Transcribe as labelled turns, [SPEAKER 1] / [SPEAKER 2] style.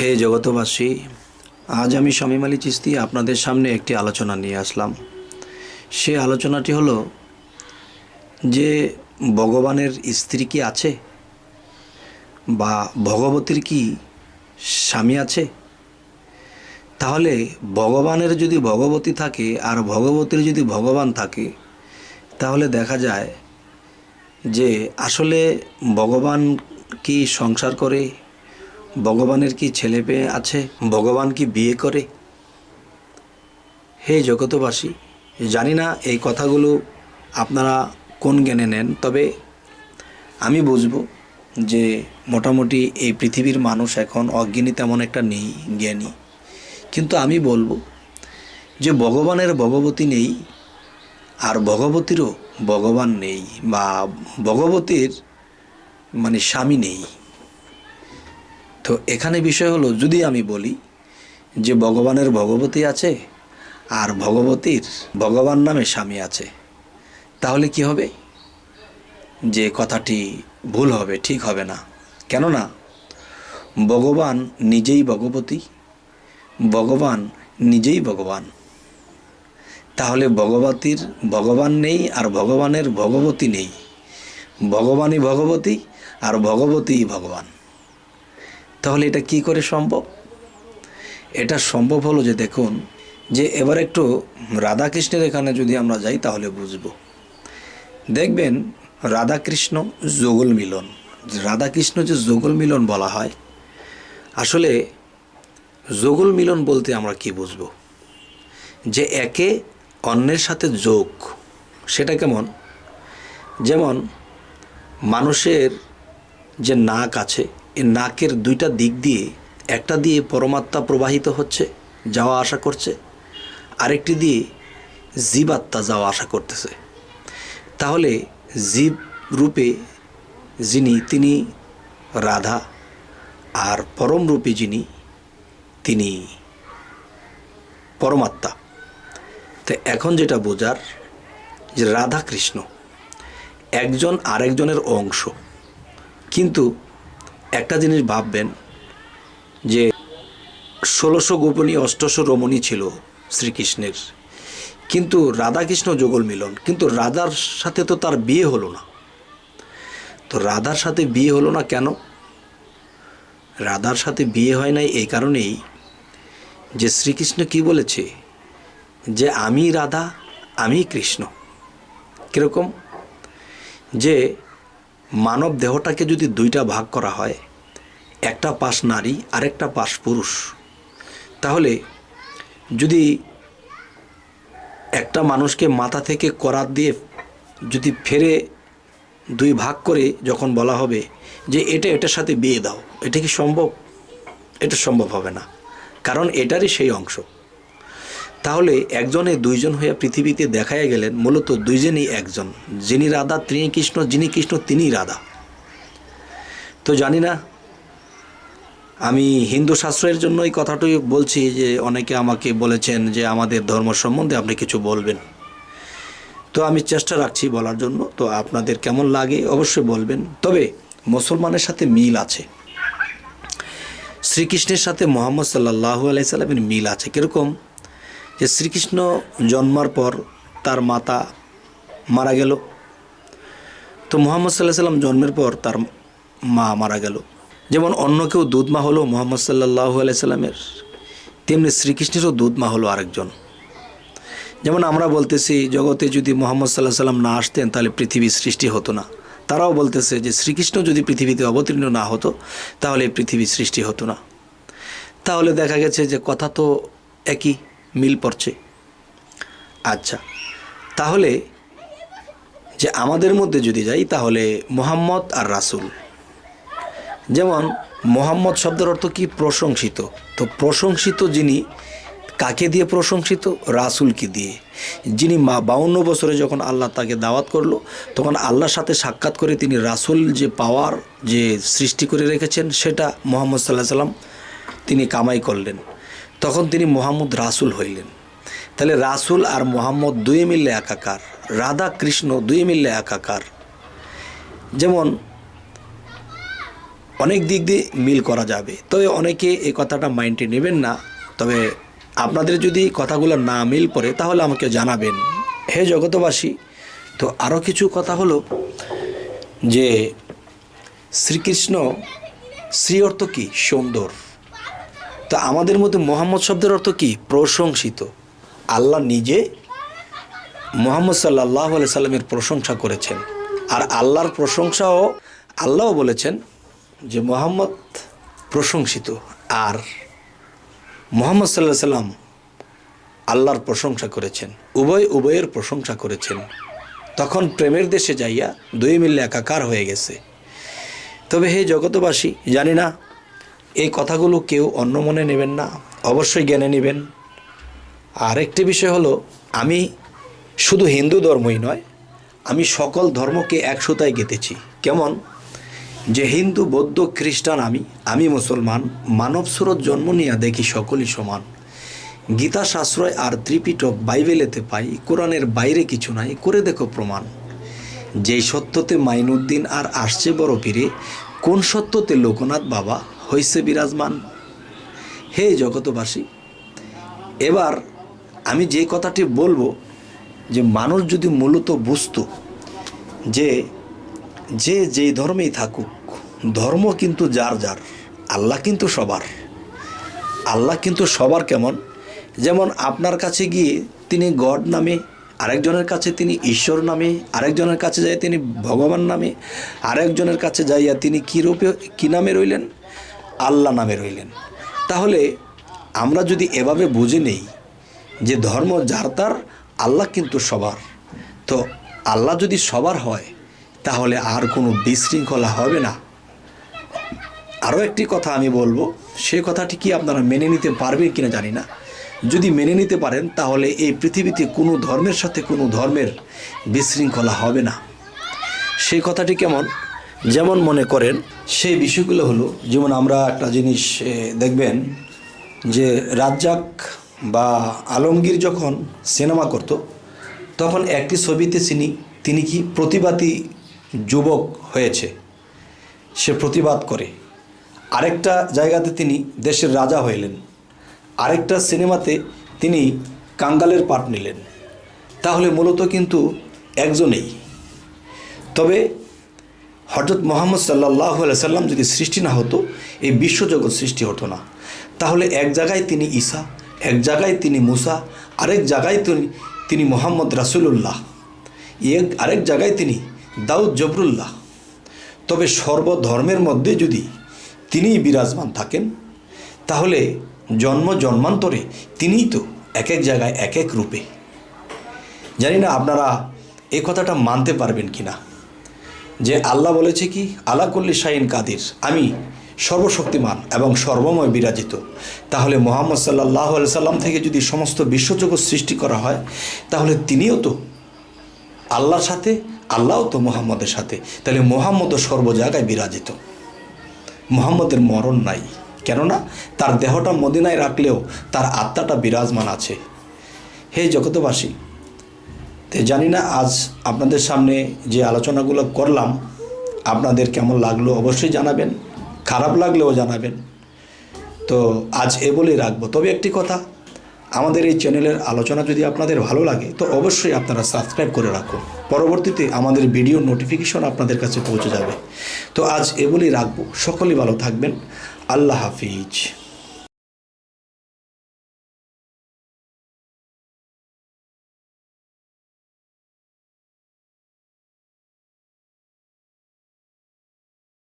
[SPEAKER 1] হে জগতবাসী আজ আমি শামীম আলী চিস্তি আপনাদের সামনে একটি আলোচনা নিয়ে আসলাম। সে আলোচনাটি হলো, যে ভগবানের স্ত্রী কি আছে? বা ভগবতীর কি স্বামী আছে? তাহলে ভগবানের যদি ভগবতী থাকে আর ভগবতীর যদি ভগবান থাকে, তাহলে দেখা যায় যে আসলে ভগবান কি সংসার করে? ভগবানের কি ছেলে পেয়ে আছে? ভগবান কি বিয়ে করে? হে জগতবাসী জানি না এই কথাগুলো আপনারা কোন জ্ঞানে নেন, তবে আমি বুঝব যে মোটামুটি এই পৃথিবীর মানুষ এখন অজ্ঞানী তেমন একটা নেই, জ্ঞানী। কিন্তু আমি বলব যে ভগবানের ভগবতী নেই আর ভগবতীরও ভগবান নেই বা ভগবতীর মানে স্বামী নেই। তো এখানে বিষয় হলো, যদি আমি বলি যে ভগবানের ভগবতী আছে আর ভগবতীর ভগবান নামে স্বামী আছে, তাহলে কি হবে? যে কথাটি ভুল হবে, ঠিক হবে না। কেননা ভগবান নিজেই ভগবতী, ভগবান নিজেই ভগবান। তাহলে ভগবতীর ভগবান নেই আর ভগবানের ভগবতী নেই। ভগবানই ভগবতী আর ভগবতীই ভগবান। তাহলে এটা কি করে সম্ভব? এটা সম্ভব হলো যে দেখুন, যে এবার একটু রাধাকৃষ্ণের এখানে যদি আমরা যাই তাহলে বুঝব। দেখবেন রাধাকৃষ্ণ যোগল মিলন। রাধাকৃষ্ণ যে যোগল মিলন বলা হয়, আসলে যোগল মিলন বলতে আমরা কি বুঝব? যে একে অন্যের সাথে যোগ, সেটা কেমন? যেমন মানুষের যে নাক আছে নাকের দুইটা দিক দিয়ে, একটা দিয়ে পরমাত্মা প্রবাহিত হচ্ছে, যাওয়া আসা করছে, আরেকটি দিয়ে জীবাত্মা যাওয়া আসা করতেছে। তাহলে জীব রূপে যিনি, তিনি রাধা, আর পরম রূপে যিনি, তিনি পরমাত্মা। তো এখন যেটা বোঝার, যে রাধা কৃষ্ণ, একজন আরেকজনের অংশ, কিন্তু একটা জিনিস ভাববেন যে ষোলোশো গোপনী অষ্টশো রমণী ছিল শ্রীকৃষ্ণের। কিন্তু রাধাকৃষ্ণ যোগল মিলন, কিন্তু রাধার সাথে তো তার বিয়ে হলো না। তো রাধার সাথে বিয়ে হলো না কেন? রাধার সাথে বিয়ে হয় নাই এই কারণেই যে শ্রীকৃষ্ণ কি বলেছে? যে আমি রাধা, আমি কৃষ্ণ। কীরকম? যে মানব দেহটাকে যদি দুইটা ভাগ করা হয়, একটা পাশ নারী, আরেকটা পাশ পুরুষ, তাহলে যদি একটা মানুষকে মাথা থেকে করাত দিয়ে যদি ফেরে দুই ভাগ করে যখন বলা হবে যে এটা এটার সাথে বিয়ে দাও, এটা কি সম্ভব? এটা সম্ভব হবে না। কারণ এটারই সেই অংশ। তাহলে একজনে দুইজন হয়ে পৃথিবীতে দেখাইয়া গেলেন, মূলত দুইজনই একজন, যিনি রাধা, তিনি কৃষ্ণ, যিনি কৃষ্ণ, তিনি রাধা। তো জানি না, আমি হিন্দু শাস্ত্রের জন্য এই কথাটাই বলছি যে অনেকে আমাকে বলেছেন যে আমাদের ধর্ম সম্বন্ধে আপনি কিছু বলবেন। তো আমি চেষ্টা রাখছি বলার জন্য, তো আপনাদের কেমন লাগে অবশ্যই বলবেন। তবে মুসলমানের সাথে মিল আছে। শ্রীকৃষ্ণের সাথে মোহাম্মদ সাল্লাহ আলাইসাল্লামের মিল আছে। কীরকম? যে শ্রীকৃষ্ণ জন্মার পর তার মাতা মারা গেল। তো মোহাম্মদ সাল্লাহ সাল্লাম জন্মের পর তার মা মারা গেল। যেমন অন্য কেউ দুধ মা হলো মোহাম্মদ সাল্লাহ আলাইসাল্লামের তেমনি শ্রীকৃষ্ণেরও দুধ মা হলো আরেকজন। যেমন আমরা বলতেছি, জগতে যদি মোহাম্মদ সাল্লাহ সাল্লাম না আসতেন, তাহলে পৃথিবীর সৃষ্টি হতো না। তারাও বলতেছে যে শ্রীকৃষ্ণ যদি পৃথিবীতে অবতীর্ণ না হতো, তাহলে পৃথিবীর সৃষ্টি হতো না। তাহলে দেখা গেছে যে কথা তো একই। মিল পড়ছে। আচ্ছা তাহলে যে আমাদের মধ্যে যদি যাই, তাহলে মোহাম্মদ আর রাসুল। যেমন, মোহাম্মদ শব্দের অর্থ কি? প্রশংসিত। তো প্রশংসিত যিনি, কাকে দিয়ে প্রশংসিত? রাসুলকে দিয়ে। যিনি মা, বাউন্ন বছরে যখন আল্লাহ তাকে দাওয়াত করল, তখন আল্লাহর সাথে সাক্ষাৎ করে তিনি রাসুল যে পাওয়ার যে সৃষ্টি করে রেখেছেন, সেটা মোহাম্মদ সাল্লাহ সাল্লাম তিনি কামাই করলেন। তখন তিনি মোহাম্মদ রাসুল হইলেন। তাহলে রাসুল আর মোহাম্মদ দুই মিললে একাকার, রাধা কৃষ্ণ দুই মিললে একাকার। যেমন অনেক দিক দিয়ে মিল করা যাবে। তবে অনেকে এই কথাটা মাইন্ডে নেবেন না। তবে আপনাদের যদি কথাগুলো না মিল পড়ে, তাহলে আমাকে জানাবেন। হে জগতবাসী তো আরও কিছু কথা হলো যে শ্রীকৃষ্ণ, শ্রী অর্থ কী? সুন্দর। তা আমাদের মধ্যে মোহাম্মদ শব্দের অর্থ কী? প্রশংসিত। আল্লাহ নিজে মোহাম্মদ সাল্লাহ আলি সাল্লামের প্রশংসা করেছেন। আর আল্লাহর প্রশংসাও আল্লাহও বলেছেন যে মোহাম্মদ প্রশংসিত। আর মোহাম্মদ সাল্লাহ সাল্লাম আল্লাহর প্রশংসা করেছেন। উভয় উভয়ের প্রশংসা করেছেন। তখন প্রেমের দেশে যাইয়া দুই মিলে একাকার হয়ে গেছে। তবে হে জগতবাসী জানি না এই কথাগুলো কেউ অন্য মনে নেবেন না, অবশ্যই জ্ঞানে নেবেন। আর একটি বিষয় হলো, আমি শুধু হিন্দু ধর্মই নয়, আমি সকল ধর্মকে এক গেঁথেছি। কেমন? যে হিন্দু, বৌদ্ধ, খ্রিস্টান আমি আমি মুসলমান, মানব স্রোত জন্ম নিয়ে দেখি সকলই সমান। গীতা সাশ্রয় আর ত্রিপিটক বাইবেলেতে পাই, কোরআনের বাইরে কিছু নাই, করে দেখো প্রমাণ। যেই সত্যতে মাইনুদ্দিন আর আসছে বড় পীরে, কোন সত্যতে লোকনাথ বাবা হইছে বিরাজমান। হে জগতবাসী এবার আমি যে কথাটি বলব যে মানুষ যদি মূলত বুঝতো যে যে যেই ধর্মেই থাকুক, ধর্ম কিন্তু যার যার, আল্লাহ কিন্তু সবার। আল্লাহ কিন্তু সবার কেমন? যেমন আপনার কাছে গিয়ে তিনি গড নামে, আরেকজনের কাছে তিনি ঈশ্বর নামে, আরেকজনের কাছে যাই তিনি ভগবান নামে, আরেকজনের কাছে যাইয়া তিনি কী রূপে, কী নামে রইলেন? আল্লাহ নামে রইলেন। তাহলে আমরা যদি এভাবে বুঝে নেই যে ধর্ম যার তার, আল্লাহ কিন্তু সবার। তো আল্লাহ যদি সবার হয়, তাহলে আর কোনো বিশৃঙ্খলা হবে না। আরও একটি কথা আমি বলব, সে কথাটি কি আপনারা মেনে নিতে পারবেন কিনা জানি না। যদি মেনে নিতে পারেন, তাহলে এই পৃথিবীতে কোনো ধর্মের সাথে কোনো ধর্মের বিশৃঙ্খলা হবে না। সেই কথাটি কেমন? যেমন মনে করেন, সেই বিষয়গুলো হলো, যেমন আমরা একটা জিনিস দেখবেন যে রাজ্জাক বা আলমগীর যখন সিনেমা করত, তখন একটি ছবিতে তিনি তিনি কি প্রতিবাদী যুবক হয়েছে, সে প্রতিবাদ করে। আরেকটা জায়গাতে তিনি দেশের রাজা হইলেন। আরেকটা সিনেমাতে তিনি কাঙ্গালের পাঠ নিলেন। তাহলে মূলত কিন্তু একজনেই। তবে হজরত মোহাম্মদ সাল্লাহ সাল্লাম যদি সৃষ্টি না হতো, এই বিশ্বজগৎ সৃষ্টি হতো না। তাহলে এক জায়গায় তিনি ঈসা, এক জায়গায় তিনি মুসা, আরেক জায়গায় তিনি তিনি মোহাম্মদ রাসুলুল্লাহ এক আরেক জায়গায় তিনি দাউদ জবরুল্লাহ। তবে সর্বধর্মের মধ্যে যদি তিনিই বিরাজমান থাকেন, তাহলে জন্ম জন্মান্তরে তিনিই তো এক এক জায়গায় এক এক রূপে। জানি না আপনারা এই কথাটা মানতে পারবেন কি না যে আল্লাহ বলেছে কি, আলা কল্লি শাহিন কাদির, আমি সর্বশক্তিমান এবং সর্বময় বিরাজিত। তাহলে মোহাম্মদ সাল্লাহ সাল্লাম থেকে যদি সমস্ত বিশ্বজগৎ সৃষ্টি করা হয়, তাহলে তিনিও তো আল্লাহর সাথে, আল্লাহও তো মোহাম্মদের সাথে। তাহলে মোহাম্মদও সর্ব জায়গায় বিরাজিত। মোহাম্মদের মরণ নাই। কেননা তার দেহটা মদিনায় রাখলেও তার আত্মাটা বিরাজমান আছে। হে জগতবাসী জানি না, আজ আপনাদের সামনে যে আলোচনাগুলো করলাম, আপনাদের কেমন লাগল অবশ্যই জানাবেন, খারাপ লাগলেও জানাবেন। তো আজ এ বলেই রাখব। তবে একটি কথা, আমাদের এই চ্যানেলের আলোচনা যদি আপনাদের ভালো লাগে, তো অবশ্যই আপনারা সাবস্ক্রাইব করে রাখুন। পরবর্তীতে আমাদের ভিডিও নোটিফিকেশন আপনাদের কাছে পৌঁছে যাবে। তো আজ এ বলেই রাখব। সকলেই ভালো থাকবেন। আল্লাহ হাফিজ।